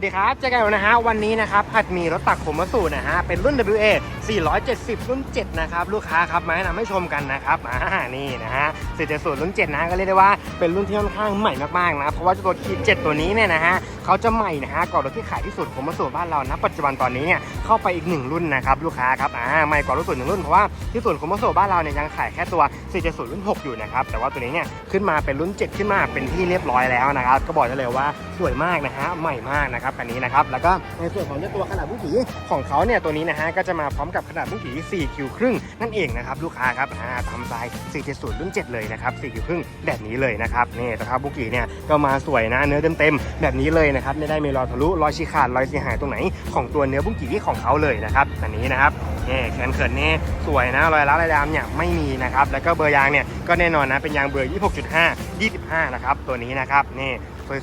วัสดีครับเจอกันแล้วนะฮะวันนี้นะครับหัดมีรถตักผมมาสูนะฮะเป็นรุ่น WA 470 รุ่น 7 นะครับ ลูกค้าครับมาให้นำให้ชมกันนะครับอ่านี่นะฮะ470รุ่น 7 นะก็เรียกได้ว่าเป็นรุ่นที่ค่อนข้างใหม่มากๆนะเพราะว่าตัวคี7ตัวนี้เนี่ยนะฮะเขาจะใหม่นะฮะก่อนรถที่ขายที่สุดผมมาสูบ้านเรานะปัจจุบันตอนนี้เนี่ยเข้าไปอีกหนึ่งรุ่นนะครับลูกค้าครับอ่าใหม่กว่ารุ่นสุดหนึ่งรุ่นเพราะว่าที่สุดผมมาสูบ้านเราเนี่ยยังขายแค่ตัว 470 รุ่น 6 อยู่นะครับแต่ว่าตัวนี้เนี่ยขึ้นมาเป็นรุ่น 7 ขึ้นมาเป็นที่เรียบร้อยแล้วนะครับก็บอกได้เลยว่า สวยมากนะฮะใหม่มากนะครับคันนี้นะครับแล้วก็ในส่วนของเจ้าตัวขนาดบุ้งผีของเขาเนี่ยตัวนี้นะฮะก็จะมาพร้อมกับขนาดบุ้งผี4คิวครึ่งนั่นเองนะครับลูกค้าครับอ่าตามไซส์470รุ่น 7 เลยนะครับ4คิวครึ่งแบบนี้เลยนะครับนี่สภาพบุ้งผีเนี่ยก็มาสวยนะเนื้อเต็มๆแบบนี้เลยนะครับไม่ได้มีรอยทะลุรอยฉีกขาดรอยเสียหายตรงไหนของตัวเนื้อบุ้งผีของเขาเลยนะครับอันนี้นะครับนี่แขนเขินนี่สวยนะรอยร้าวรอยดำเนี่ยไม่มีนะครับแล้วก็เบอร์ยางเนี่ยก็แน่นอนนะเป็นยางเบอร์ 26.5 25นะครับตัวนี้นะครับนี่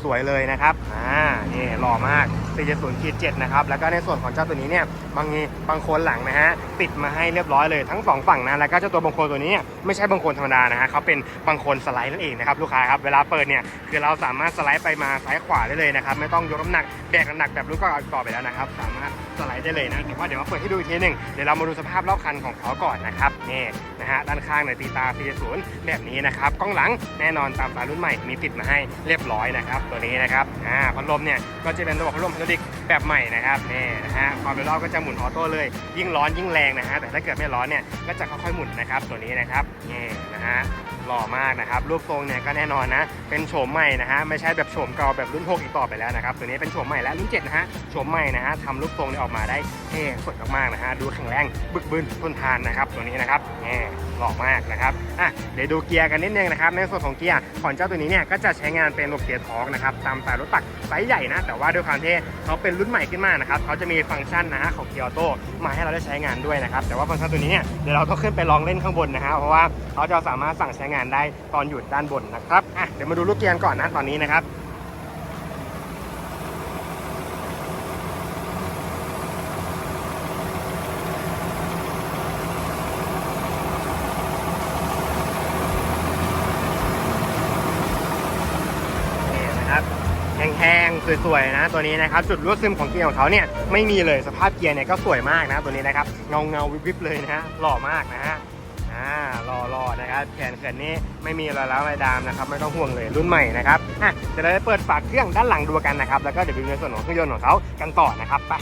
สวยๆเลยนะครับ อ่า นี่หล่อมาก 470-7นะครับ แล้วก็ในส่วนของเจ้าตัวนี้เนี่ย บางทีบางโคนหลังนะฮะ ติดมาให้เรียบร้อยเลยทั้งสองฝั่งนะ แล้วก็เจ้าตัวบางโคนตัวนี้เนี่ยไม่ใช่บางโคนธรรมดานะฮะเขาเป็นบางโคนสไลด์นั่นเองนะครับลูกค้าครับ เวลาเปิดเนี่ย คือเราสามารถสไลด์ไปมาซ้ายขวาได้เลยนะครับ ไม่ต้องยกน้ำหนักแบกน้ำหนักแบบรุ่นก่อนต่อไปแล้วนะครับ สามารถสไลด์ได้เลยนะแต่ว่าเดี๋ยวมาเปิดให้ดูอีกทีหนึ่งเดี๋ยวเรามาดูสภาพรอบคันของเขาก่อนนะครับนี่นะฮะด้านข้างเนี่ยตีตา 470 แบบนี้นะครับกล้องหลังแน่นอนตามสายรุ่นใหม่มีติดมาให้เรียบร้อยนะครับตัวนี้นะครับอ่าพัดลมเนี่ยก็จะเป็นระบบพัดลมพัดลมแบบใหม่นะครับนี่นะฮะความเร็วรอบก็จะหมุนออโต้เลย ยิ่งร้อนยิ่งแรงนะฮะแต่ถ้าเกิดไม่ร้อนเนี่ยก็จะค่อยๆหมุนนะครับตัวนี้นะครับนี่นะฮะหล่อมากนะครับรูปทรงเนี่ยก็แน่นอนนะ เป็นโฉมใหม่นะฮะไม่ใช่แบบโฉมเก่าแบบรุ่น 6 อีกต่อไปแล้วนะครับตัวนี้เป็นโฉมใหม่และรุ่น 7 นะฮะโฉมใหม่นะฮะทำรูปทรงเนี่ยออกมาได้เท่สวยมากๆนะฮะดูแข็งแรงบึกบึนทนทานนะครับตัวนี้นะครับนี่หล่อมากนะครับอะเดี๋ยวดูเกียร์กันนิดนึงนะครับในส่วนของเกียร์ของเจ้าตัวนี้เนี่ยก็จะใช้งานเป็นระบบเกียร์ทอร์กนะครับตามสายรถตักไซส์ใหญ่นะแต่ว่าด้วยความที่เขาเป็นรุ่นใหม่ขึ้นมานะครับเขาจะมีฟังก์ชันนะฮะของเกียร์ออโต้มาให้เราได้ใช้งานด้วยนะครับแต่ว่าฟังก์ชันตัวนี้เนี่ยเดี๋ยวเราต้องขึ้นไปลองเล่นข้างบนนะฮะเพราะว่าเขาจะสามารถสั่งใช้งานได้ตอนอยู่ด้านบนนะครับอะเดี๋ยวมาดูลูกเกียร์ก่อนนะตอนนี้นะครับ นี่นะครับแห้ งสวยๆนะตัวนี้นะครับจุดรั่วซึมของเกียร์ของเขาเนี่ยไม่มีเลยสภาพเกียร์เนี่ยก็สวยมากนะตัวนี้นะครับเงาเงาๆวิบๆเลยนะฮะหล่อมากนะฮะอ่าหล่อๆนะครับแขนเขินนี้ไม่มีรอยร้าวรอยดามนะครับไม่ต้องห่วงเลยรุ่นใหม่นะครับอะเดี๋ยวเราจะเปิดฝาเครื่องด้านหลังดูกันนะครับแล้วก็เดี๋ยวดูในส่วนของเครื่องยนต์ของเขากันต่อนะครับไป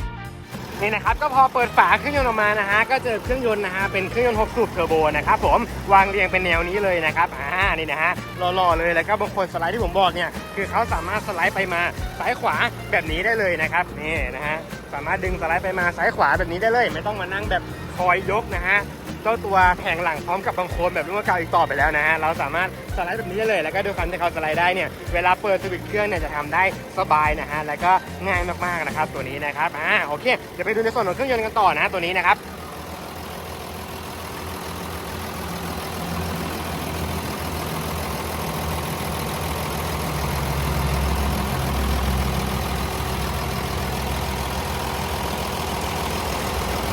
นี่นะครับก็พอเปิดฝาเครื่องยนต์ออกมานะฮะก็เจอเครื่องยนต์นะฮะเป็นเครื่องยนต์6สูบเทอร์โบนะครับผมวางเรียงเป็นแนวนี้เลยนะครับอ่านี่นะฮะหล่อๆเลยแล้วก็บางคนสไลด์ที่ผมบอกเนี่ยคือเขาสามารถสไลด์ไปมาซ้ายขวาแบบนี้ได้เลยนะครับนี่นะฮะสามารถดึงสไลด์ไปมาซ้ายขวาแบบนี้ได้เลย ไม่ต้องมานั่งแบบคอยยกนะฮะ เจ้าตัวแผงหลังพร้อมกับบางโคนแบบรุ่นเก่าอีกต่อไปแล้วนะฮะเราสามารถสไลด์แบบนี้ได้เลย แล้วก็ด้วยความที่เขาสไลด์ได้เนี่ยเวลาเปิดสวิตช์เครื่องเนี่ยจะทำได้สบายนะฮะแล้วก็ง่ายมากๆนะครับตัวนี้นะครับอ่าโอเคเดี๋ยวไปดูในส่วนของเครื่องยนต์กันต่อนะตัวนี้นะครับ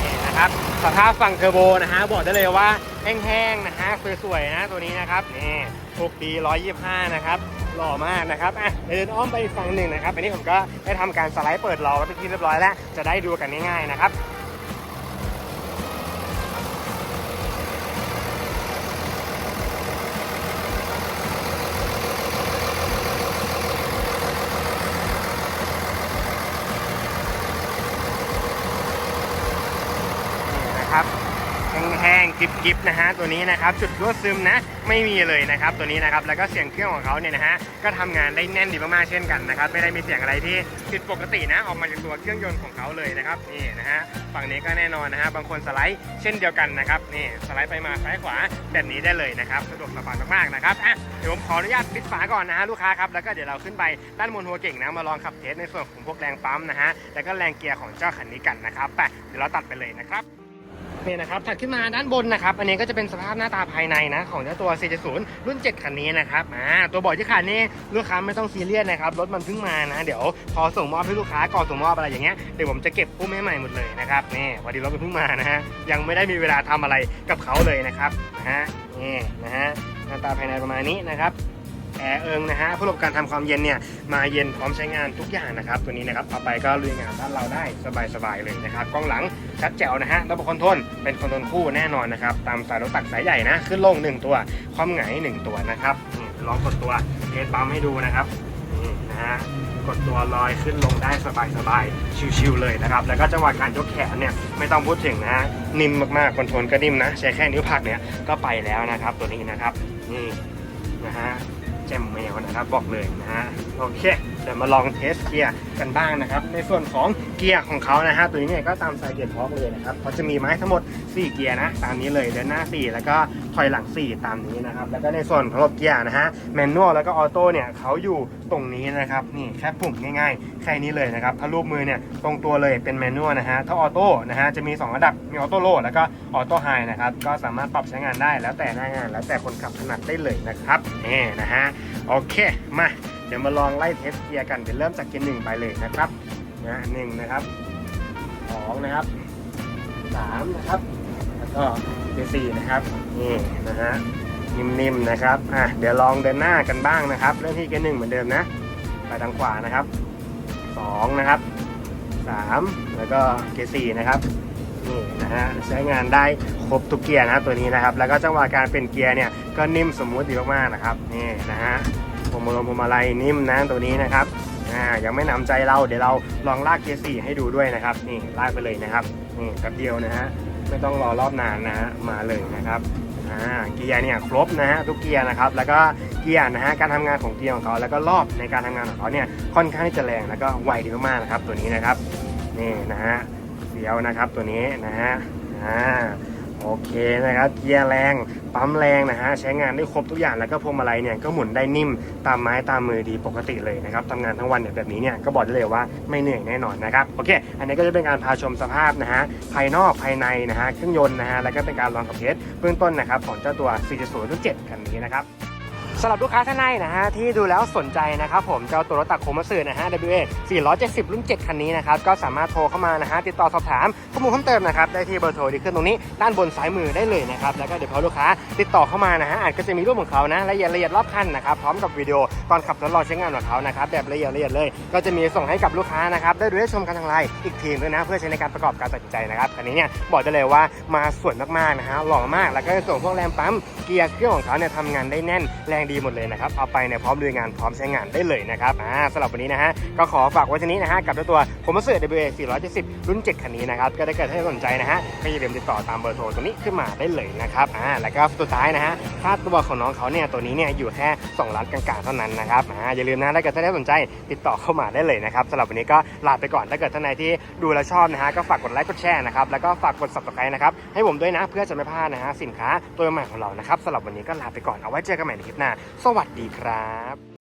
นี่นะครับ สภาพฝั่งเทอร์โบนะฮะบอกได้เลยว่าแห้งๆนะฮะสวยๆนะตัวนี้นะครับนี่ทุกปี125 นะครับหล่อมากนะครับอะเดินอ้อมไปอีกฝั่งหนึ่งนะครับอันนี้ผมก็ได้ทำการสไลด์เปิดรอไว้เป็นที่เรียบร้อยแล้ว จะได้ดูกันง่ายๆนะครับ นะครับแห้งๆกริบๆนะฮะตัวนี้นะครับจุดรั่วซึมนะไม่มีเลยนะครับตัวนี้นะครับแล้วก็เสียงเครื่องของเขาเนี่ยนะฮะก็ทำงานได้แน่นดีมากๆเช่นกันนะครับไม่ได้มีเสียงอะไรที่ผิดปกตินะออกมาจากตัวเครื่องยนต์ของเขาเลยนะครับนี่นะฮะฝั่งนี้ก็แน่นอนนะฮะบางคนสไลด์เช่นเดียวกันนะครับนี่สไลด์ไปมาซ้ายขวาแบบนี้ได้เลยนะครับสะดวกสบายมากๆนะครับอะเดี๋ยวผมขออนุญาตปิดฝาก่อนนะฮะลูกค้าครับแล้วก็เดี๋ยวเราขึ้นไปด้านบนหัวเก่งนะมาลองขับเทสในส่วนของพวกแรงปั๊มนะฮะแล้วก็แรงเกียร์ของเจ้าคันนี้กันนะครับไปเดี๋ยวเราตัดไปเลยนะครับ นี่นะครับถัดขึ้นมาด้านบนนะครับ อันนี้ก็จะเป็นสภาพหน้าตาภายในนะของเจ้าตัว 470 รุ่น 7 คันนี้นะครับอ่าตัวบอดที่ขาดนี่ลูกค้าไม่ต้องซีเรียสนะครับ รถมันเพิ่งมานะ เดี๋ยวพอส่งมอบให้ลูกค้าก่อนส่งมอบอะไรอย่างเงี้ย เดี๋ยวผมจะเก็บปุ้มให้ใหม่หมดเลยนะครับนี่พอดีรถมันเพิ่งมานะฮะ ยังไม่ได้มีเวลาทำอะไรกับเขาเลยนะครับนะฮะนี่นะฮะหน้าตาภายในประมาณนี้นะครับ แอร์เอิงนะฮะเพื่อระบบการทำความเย็นเนี่ยมาเย็นพร้อมใช้งานทุกอย่างนะครับ ตัวนี้นะครับเอาไปก็ลุยงานบ้านเราได้สบายๆเลยนะครับกล้องหลังชัดแจ๋วนะฮะระบบคอนโทรลเป็นคอนโทรลคู่แน่นอนนะครับตามสายรถตักสายใหญ่นะขึ้นลงหนึ่งตัวความหงายหนึ่งตัวนะครับลองกดตัวเทสปั๊มให้ดูนะครับนี่นะฮะกดตัวลอยขึ้นลงได้สบายๆ ชิวๆเลยนะครับ แล้วก็จังหวะการยกแขนเนี่ยไม่ต้องพูดถึงนะฮะ นิ่มมากๆคอนโทรลก็นิ่มนะ ใช้แค่นิ้วผักเนี่ยก็ไปแล้วนะครับตัวนี้นะครับ นี่นะฮะ แจมแมวนะครับบอกเลยนะฮะโอเค เดี๋ยวมาลองเทสเกียร์กันบ้างนะครับ ในส่วนของเกียร์ของเขานะฮะตัวนี้เนี่ยก็ตามสายเกียร์ท็อกเลยนะครับเขาจะมีไม้ทั้งหมด 4 เกียร์นะตามนี้เลยเดินหน้า 4 แล้วก็ถอยหลัง 4 ตามนี้นะครับ แล้วก็ในส่วนของระบบเกียร์นะฮะแมนนวลแล้วก็ออโต้เนี่ยเขาอยู่ตรงนี้นะครับนี่แค่ปุ่มง่ายๆแค่นี้เลยนะครับถ้ารูปมือเนี่ยตรงตัวเลยเป็นแมนนวลนะฮะถ้าออโต้นะฮะจะมี 2 ระดับมีออโต้โลแล้วก็ออโต้ไฮนะครับก็สามารถปรับใช้งานได้แล้วแต่หน้างาน แล้วแต่คนขับถนัดได้เลยนะครับนี่นะฮะโอเคมา ดี๋ยวมาลองไล่เทสเกียร์กันเดี๋ยวเริ่มจากเกียร์หนึ่งไปเลยนะครับนะหนึ่งนะครับสองนะครับสามนะครับ แล้วก็เกียร์สี่นะครับนี่นะฮะนิ่มๆนะครับอะเดี๋ยวลองเดินหน้ากันบ้างนะครับเริ่มที่เกียร์หนึ่งเหมือนเดิมนะไปทางขวานะครับสองนะครับสามแล้วก็เกียร์สี่นะครับนี่นะฮะใช้งานได้ครบทุกเกียร์นะตัวนี้นะครับ แล้วก็จังหวะการเป็นเกียร์เนี่ยก็นิ่มสมูทดีมากๆนะครับนี่นะฮะ พวงมาลัยพวงมาลัยนิ่มนะตัวนี้นะครับอ่ายังไม่หนำใจเราเดี๋ยวเราลองลากเกียร์สี่ให้ดูด้วยนะครับ นี่ลากไปเลยนะครับนี่แป๊บเดียวนะฮะไม่ต้องรอรอบนานนะฮะมาเลยนะครับอ่าเกียร์เนี่ยครบนะฮะทุกเกียร์นะครับแล้วก็เกียร์นะฮะการทำงานของเกียร์ของเขาแล้วก็รอบในการทำงานของเขาเนี่ยค่อนข้างที่จะแรงแล้วก็ไวดีมากๆนะครับ ตัวนี้นะครับนี่นะฮะเดี๋ยวนะครับตัวนี้นะฮะอ่า โอเคนะครับเกียร์แรงปั๊มแรงนะฮะใช้งานได้ครบทุกอย่างแล้วก็พวงมาลัยเนี่ยก็หมุนได้นิ่มตามไม้ตามมือดีปกติเลยนะครับทำงานทั้งวันเนี่ยแบบนี้เนี่ยก็บอกได้เลยว่าไม่เหนื่อยแน่นอนนะครับโอเค อันนี้ก็จะเป็นการพาชมสภาพนะฮะภายนอกภายในนะฮะเครื่องยนต์นะฮะแล้วก็เป็นการลองขับเทสเบื้องต้นนะครับของเจ้าตัว 4.0รุ่น7คันนี้นะครับ สำหรับลูกค้าท่านใดนะฮะที่ดูแล้วสนใจนะครับผมเจ้าตัวรถตักโคมัสึนะฮะ WA 470 รุ่น 7 คันนี้นะครับก็สามารถโทรเข้ามานะฮะติดต่อสอบถามข้อมูลเพิ่มเติมนะครับได้ที่เบอร์โทรที่ขึ้นตรงนี้ด้านบนซ้ายมือได้เลยนะครับแล้วก็เดี๋ยวพอลูกค้าติดต่อเข้ามานะฮะอาจก็จะมีรูปของเขานะละเอียดละเอียดรอบคันนะครับพร้อมกับวิดีโอตอนขับทดลองใช้งานของเขานะครับแบบละเอียดละเอียดเลย ก็จะมีส่งให้กับลูกค้านะครับได้ดูได้ชมกันทางไลน์อีกทีมด้วยนะเพื่อใช้ในการประกอบการตัดสินใจนะครับคันนี้เนี่ยบอกได้เลยว่ามาสวยมากๆนะฮะหล่อมากแล้วก็ส่วนพวกแรมปั๊มเกียร์เครื่องของเขาเนี่ยทำงานได้แน่นแรงดีหมดเลยนะครับ เอาไปเนี่ยพร้อมลุยงานพร้อมใช้งานได้เลยนะครับอ่าสำหรับวันนี้นะฮะก็ขอฝากไว้ที่นี้นะฮะกับตัวผมมาเสือ WA 470 รุ่น 7 คันนี้นะครับก็ได้เกิดให้สนใจนะฮะก็อย่าลืมติดต่อตามเบอร์โทรตรงนี้ขึ้นมาได้เลยนะครับอ่าแล้วก็สุดท้ายนะฮะค่าตัวของน้องเขาเนี่ยตัวนี้เนี่ยอยู่แค่ 2 ล้านกลางๆเท่านั้นนะครับอ่าอย่าลืมนะถ้าเกิดท่านใดสนใจติดต่อเข้ามาได้เลยนะครับสำหรับวันนี้ก็ลาไปก่อนถ้าเกิดท่านใดที่ดูแลชอบนะฮะก็ฝากกดไลค์กดแชร์นะครับแล้วก็ฝากกด subscribe นะครับให้ผมด้วยนะเพื่อจะไม่พลาดนะฮะสินค้าตัวใหม่ของเรานะครับสำหรับวันนี้ก็ลาไปก่อนเอาไว้เจอกันใหม่ในคลิปหน้าสวัสดีครับ